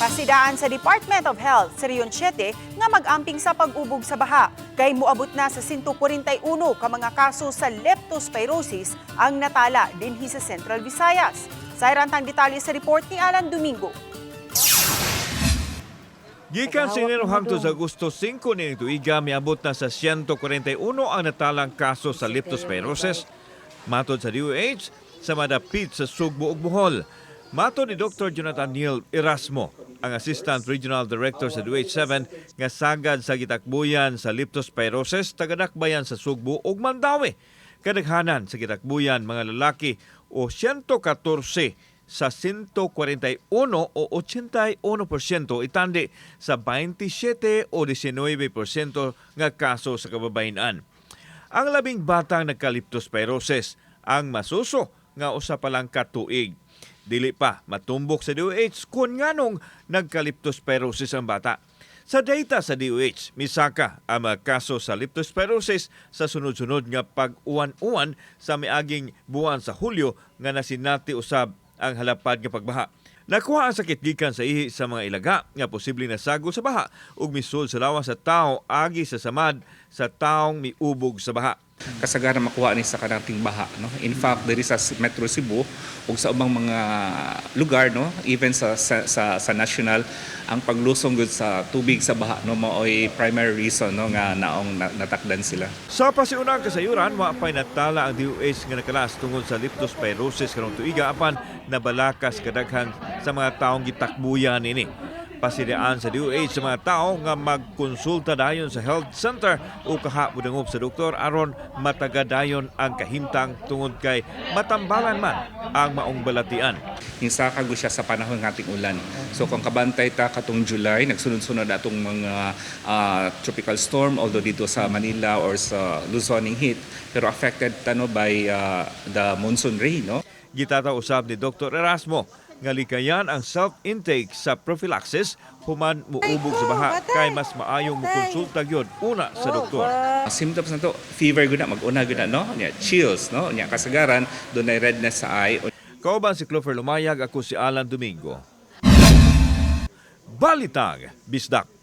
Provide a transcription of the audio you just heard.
Pasidaan sa Department of Health sa Rion 7 nga mag-amping sa pag-ubog sa baha. Kay muabot na sa 141 ka mga kaso sa leptospirosis ang natala dinhi sa Central Visayas. Sa irantang detalye sa report ni Alan Domingo. Gikan sa Enero hangtod sa Agosto 5 ni tuiga miabot na sa 141 ang natalang kaso sa leptospirosis. Matod sa DOH, sa madapit sa Sugbo ug Bohol. Matod ni Dr. Jonathan Neil Erasmo, ang Assistant Regional Director sa DOH7 nga sagad sa gitakbuyan sa leptospirosis tagadakbayan sa Sugbo ug Mandawi. Kadaghanan sa gitakbuyan mga lalaki o 114 sa 141 o 81% itandi sa 27 o 19% nga kaso sa kababayenan. Ang labing batang nagkaliptospirosis ang masuso nga usa pa lang katuig. Dili pa matumbok sa DOH kung nganong nagkaliptospirosis ang bata. Sa data sa DOH, misaka ang mga kaso sa leptospirosis sa sunod-sunod nga pag-uwan-uwan sa miaging buwan sa Hulyo nga nasinati usab ang halapad nga pagbaha. Nakuha ang sakit gikan sa ihi sa mga ilaga nga posible nasagol sa baha ug misol sa lawas sa tao agi sa samad sa taong miubog sa baha. Kasagaran makuha ni sa kanating baha no? In fact diri sa Metro Cebu ug sa ubang mga lugar no? Even sa sa, sa, sa national ang paglusong gud sa tubig sa baha no? Mao'y primary reason no? Nga naong na- natakdan sila. Sa pasiunang kasayuran, wa pa'y natala ang DOH nga nakalas tungod sa leptospirosis karong tuiga apan nabalakas kadaghang sa mga taong gitakbuyan ini. Pasidaan sa DOH sa mga tao nga magkonsulta dayon sa health center o kahapudangop sa doktor aron matagadayon ang kahimtang tungod kay matambalan man ang maong balatian. Hinsaka gud siya sa panahon ng ating ulan. So kung kabantay ta katong July, nagsunod-sunod atong mga ah, tropical storm although dito sa Manila or sa Luzon ning heat pero affected tano by ah, the monsoon rain no. Gitata usab ni Dr. Erasmo nga likayan ang self-intake sa prophylaxis. Human muubog sa baha kay mas maayong mukonsulta gyud una sa doktor. Ang symptoms na to, fever gud na mag-una gud na no, nya chills no, nya kasagaran dunay redness sa eye. Kauban si Clover Lumayag ako si Alan Domingo. Balitag, Bisdak.